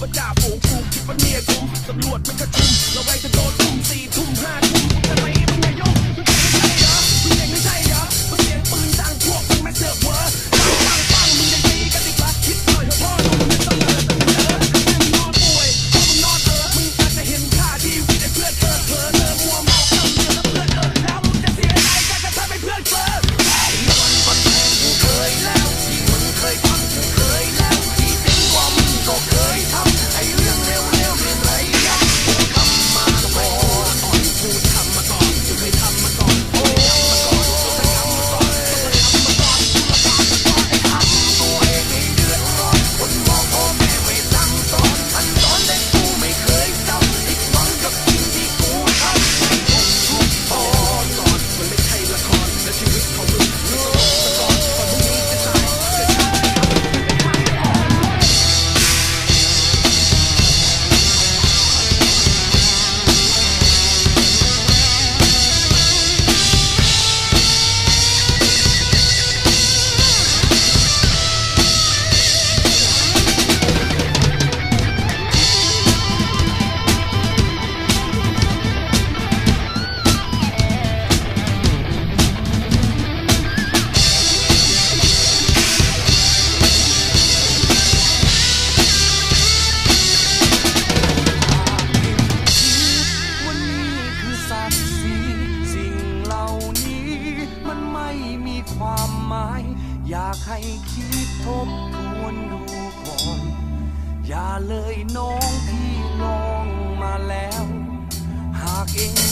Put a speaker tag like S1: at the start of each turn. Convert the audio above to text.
S1: ว่าจ่าฝูงกูคิดว่าเมียกูตำรวจไม่กระชุมเราไว้กั ความหมาย อยากให้คิดทบทวนดูก่อน อย่าเลยน้องพี่ลองมาแล้ว หากเอง